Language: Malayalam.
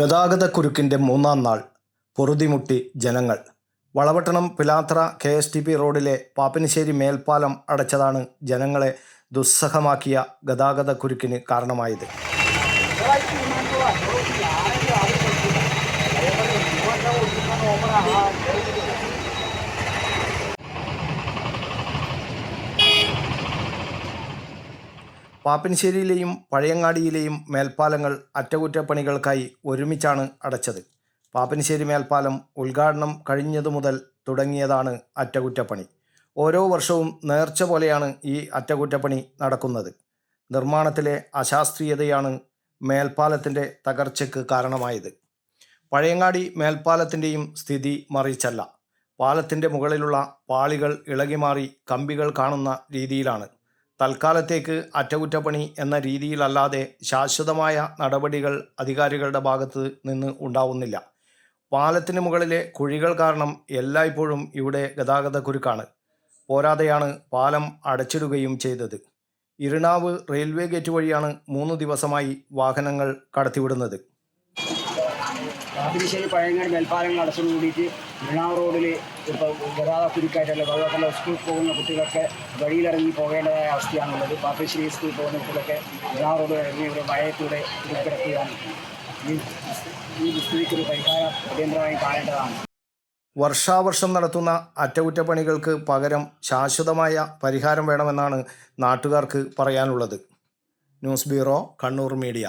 ഗതാഗതക്കുരുക്കിന്റെ മൂന്നാം നാൾ പൊറുതിമുട്ടി ജനങ്ങൾ. Valapattanam Pilathara K S T P റോഡിലെ പാപ്പിനിശ്ശേരി മേൽപ്പാലം അടച്ചതാണ് ജനങ്ങളെ ദുസ്സഹമാക്കിയ ഗതാഗതക്കുരുക്കിന് കാരണമായത്. പാപ്പിനിശ്ശേരിയിലെയും പഴയങ്ങാടിയിലെയും മേൽപ്പാലങ്ങൾ അറ്റകുറ്റപ്പണികൾക്കായി ഒരുമിച്ചാണ് അടച്ചത്. പാപ്പിനിശ്ശേരി മേൽപ്പാലം ഉദ്ഘാടനം കഴിഞ്ഞതു മുതൽ തുടങ്ങിയതാണ് അറ്റകുറ്റപ്പണി. ഓരോ വർഷവും നേർച്ച പോലെയാണ് ഈ അറ്റകുറ്റപ്പണി നടക്കുന്നത്. നിർമ്മാണത്തിലെ അശാസ്ത്രീയതയാണ് മേൽപ്പാലത്തിന്റെ തകർച്ചയ്ക്ക് കാരണമായത്. പഴയങ്ങാടി മേൽപ്പാലത്തിന്റെയും സ്ഥിതി മറിച്ചല്ല. പാലത്തിന്റെ മുകളിലുള്ള പാളികൾ ഇളകിമാറി കമ്പികൾ കാണുന്ന രീതിയിലാണ്. തൽക്കാലത്തേക്ക് അറ്റകുറ്റപ്പണി എന്ന രീതിയിലല്ലാതെ ശാശ്വതമായ നടപടികൾ അധികാരികളുടെ ഭാഗത്ത് നിന്ന് ഉണ്ടാവുന്നില്ല. പാലത്തിന് മുകളിലെ കുഴികൾ കാരണം എല്ലായ്പ്പോഴും ഇവിടെ ഗതാഗതക്കുരുക്കാണ് പോരാതെയാണ് പാലം അടച്ചിടുകയും ചെയ്തത്. ഇരിണാവ് റെയിൽവേ ഗേറ്റ് വഴിയാണ് മൂന്ന് ദിവസമായി വാഹനങ്ങൾ കടത്തിവിടുന്നത്. പഴയങ്ങാട് പഴയങ്ങാടി മേൽപ്പാലങ്ങൾ അടച്ചോട് ഇണാവ് റോഡിൽ ഇപ്പോൾ ഗതാഗത കുരുക്കായിട്ടുള്ള വെള്ളത്തിലെ സ്കൂളിൽ പോകുന്ന കുട്ടികളൊക്കെ വഴിയിലിറങ്ങി പോകേണ്ടതായ അവസ്ഥയാണുള്ളത്. പാപ്പശ്ശേരി സ്കൂളിൽ പോകുന്ന കുട്ടികളൊക്കെ ഇണാവ് റോഡ് ഇറങ്ങി ഇവിടെ മഴയത്തൂടെ കിടക്കുകയാണ് ഈ ഈ സ്ഥിതിക്ക് ഒരു പരിഹാരം അടിയന്തരമായി കാണേണ്ടതാണ്. വർഷാവർഷം നടത്തുന്ന അറ്റകുറ്റപ്പണികൾക്ക് പകരം ശാശ്വതമായ പരിഹാരം വേണമെന്നാണ് നാട്ടുകാർക്ക് പറയാനുള്ളത്. News bureau Kannur media.